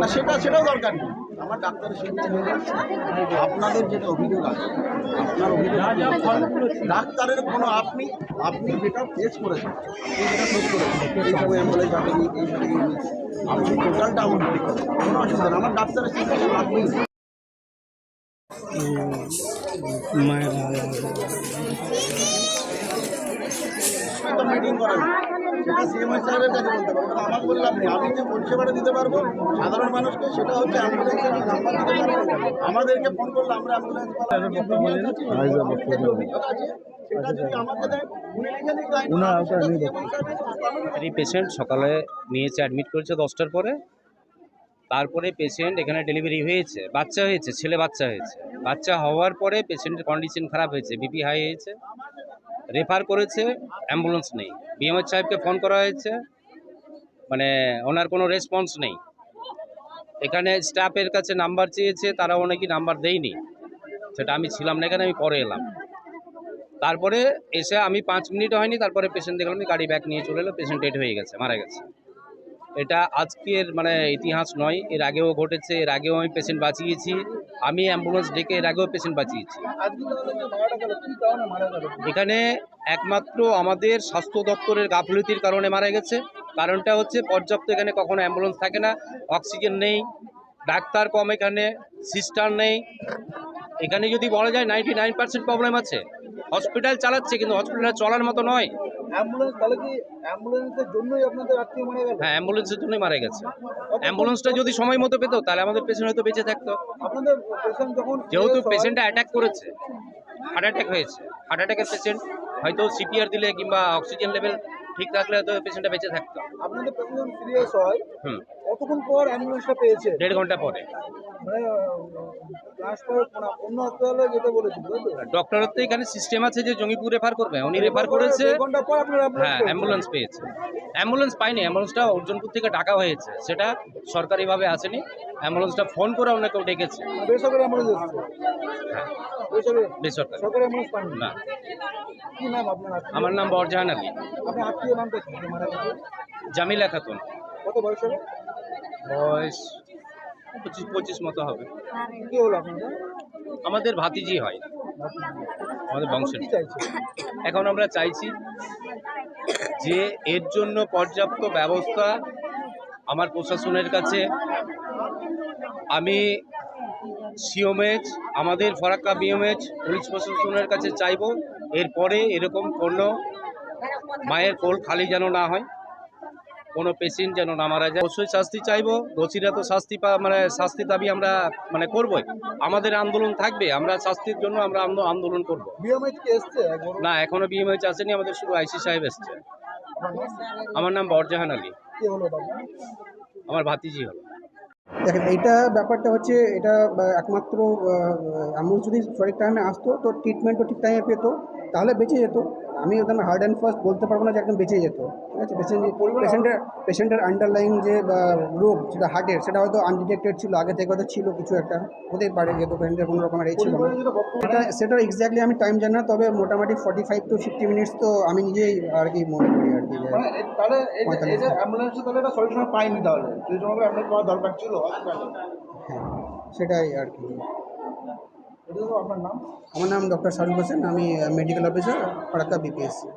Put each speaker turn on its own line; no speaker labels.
না সেটা সেটাও দরকার নেই। আমার ডাক্তারের আপনাদের যেটা অভিযোগ আছে আপনার অভিযোগ ডাক্তারের কোনো আপনি আপনি যেটা ফেস করেছেন যেটা ফেস করেছেন এই সময় অ্যাম্বুলেন্স আপনি টোটালটা আমার কোনো অসুবিধা আমার ডাক্তারের সঙ্গে আপনি মিটিং করেন। সেটা সাহেবের কাছে বলতে পারব। কিন্তু আমাকে বললাম আমি যে পরিষেবাটা দিতে পারব সাধারণ মানুষকে সেটা হচ্ছে অ্যাম্বুলেন্সের নাম্বার দিতে পারব। আমাদেরকে ফোন করলে আমরা অ্যাম্বুলেন্স অভিযোগ আছে সেটা যদি আমাকে দেয় উনি লিখে দিক
এই পেশেন্ট সকালে নিয়েছে অ্যাডমিট করেছে দশটার পরে। তারপরে পেশেন্ট এখানে ডেলিভারি হয়েছে। বাচ্চা হয়েছে ছেলে বাচ্চা হয়েছে। বাচ্চা হওয়ার পরে পেশেন্টের কন্ডিশন খারাপ হয়েছে বিপি হাই হয়েছে। রেফার করেছে অ্যাম্বুলেন্স নেই। বিএমএস সাহেবকে ফোন করা হয়েছে মানে ওনার কোনো রেসপন্স নেই। এখানে স্টাফের কাছে নাম্বার চেয়েছে তারা অনেকই নাম্বার দেয়নি। সেটা আমি ছিলাম না এখানে, আমি পরে এলাম। তারপরে এসে আমি পাঁচ মিনিট হয়নি, তারপরে পেশেন্ট দেখলাম গাড়ি ব্যাক নিয়ে চলে এলো পেশেন্ট ডেট হয়ে গেছে, মারা গেছে। এটা আজকের মানে ইতিহাস নয়, এর আগেও ঘটেছে, এর আগেও আমি পেশেন্ট বাঁচিয়েছি, আমি অ্যাম্বুলেন্স ডেকে এর আগেও পেশেন্ট বাঁচিয়েছি। এখানে একমাত্র আমাদের স্বাস্থ্য দপ্তরের গাফলতির কারণে মারা গেছে, কারণটা হচ্ছে পর্যাপ্ত এখানে কখনো অ্যাম্বুলেন্স থাকে না অক্সিজেন নেই, ডাক্তার কম এখানে সিস্টার নেই। এখানে যদি বলা যায় নাইনটি নাইন পার্সেন্ট প্রবলেম আছে। হসপিটাল চালাচ্ছে, কিন্তু হসপিটাল চলার মতো নয়।
অ্যাম্বুলেন্স তাহলে কি অ্যাম্বুলেন্সের জন্যই আপনাদের আত্মীয় মারা গেল?
হ্যাঁ অ্যাম্বুলেন্সের জন্যই মারা গেছে। অ্যাম্বুলেন্সটা যদি সময় মতো পেতো তাহলে আমাদের পেশেন্ট হয়তো বেঁচে থাকতো।
আপনাদের পেশেন্ট যখন
যেহেতু পেশেন্টটা অ্যাটাক করেছে হার্ট অ্যাটাক হয়েছে। হার্ট অ্যাটাকের পেশেন্ট হয়তো সিপিআর দিলে কিংবা অক্সিজেন লেভেল ঠিক রাখলে হয়তো পেশেন্টটা বেঁচে থাকতো।
আপনাদের পেশেন্ট সিরিয়াস হয়।
হুম।
কতক্ষণ পর অ্যাম্বুলেন্সটা পেয়েছে?
দেড় ঘণ্টা পরে।
মানে ট্রান্সফার অন্য হাসপাতালে যেতে বলেছিল
ডক্টরের তো এখানে সিস্টেম আছে যে জঙ্গিপুর রেফার করবে। উনি রেফার করেছে।
ঘণ্টা পর আপনার
হ্যাঁ অ্যাম্বুলেন্স পেয়েছে। অ্যাম্বুলেন্স পাইনি অ্যাম্বুলেন্সটা অর্জনপুর থেকে ডাকা হয়েছে। সেটা সরকারিভাবে আসেনি। অ্যাম্বুলেন্সটা ফোন করে অন্য ডেকেছে।
বেসরকারি অ্যাম্বুলেন্স
হ্যাঁ।
বেসরকারি?
বেসরকারি।
সরকারি অ্যাম্বুলেন্স পাননি?
না।
কি নাম আপনার?
আমার নাম বরজাহান আলী।
আপনার আত্মীয় নামটা কি মারা গেছে?
জামিলা খাতুন।
কত বয়স হবে?
বয়স পঁচিশ পঁচিশ মতো হবে।
কি হলো আপনাদের?
আমাদের ভাতিজি হয়। আমাদের বংশের এখন আমরা চাইছি যে এর জন্য পর্যাপ্ত ব্যবস্থা আমার প্রশাসনের কাছে। আমি সিওমেজ আমাদের ফরাক্কা বিএমএচ পুলিশ প্রশাসনের কাছে চাইব। এরপরে এরকম কোনো মায়ের কোল খালি যেন না হয় কোনো পেশেন্ট যেন না মারা যায়। অবশ্যই শাস্তি চাইব দোষীরা তো শাস্তি পা মানে শাস্তি দাবি আমরা মানে করবই। আমাদের আন্দোলন থাকবে আমরা শাস্তির জন্য আমরা আন্দোলন করব। না এখনও বিএমএইচ আসেনি আমাদের শুধু আইসি সাহেব এসছে। আমার নাম বরজাহান আলী। আমার ভাতিজি হলো।
দেখেন, এইটা ব্যাপারটা হচ্ছে, এটা একমাত্র এমন যদি সঠিক টাইমে আসতো, তো ট্রিটমেন্টও ঠিক টাইমে পেতো, তাহলে বেঁচে যেত। আমি একদম হার্ড অ্যান্ড ফার্স্ট বলতে পারব না যে একদম বেঁচে যেত। ঠিক আছে? পেশেন্ট পেশেন্টের পেশেন্টের আন্ডারলাইন যে রোগ, সেটা হার্টের সেটা হয়তো আনডিটেক্টেড ছিল, আগে থেকে হয়তো ছিল কিছু একটা, হতেই পারে, যেহেতু পেশেন্টের কোনো রকমের এই ছিল সেটা সেটা এক্স্যাক্টলি আমি টাইম জানি না, তবে মোটামুটি forty five to fifty minutes তো আমি নিজেই আর কি মনে করি।
মানে তাহলে এই যে-। অ্যাম্বুলেন্স তাহলে এটা সলিউশন পাইনি তাহলে। সেই সময় অ্যাম্বুলেন্স পাওয়া দরকার ছিল হসপিটালে
হ্যাঁ সেটাই আর কি।
আপনার নাম?
আমার নাম ডক্টর শাহরুখ হোসেন আমি মেডিকেল অফিসার ফারাক্কা বিপিএসসি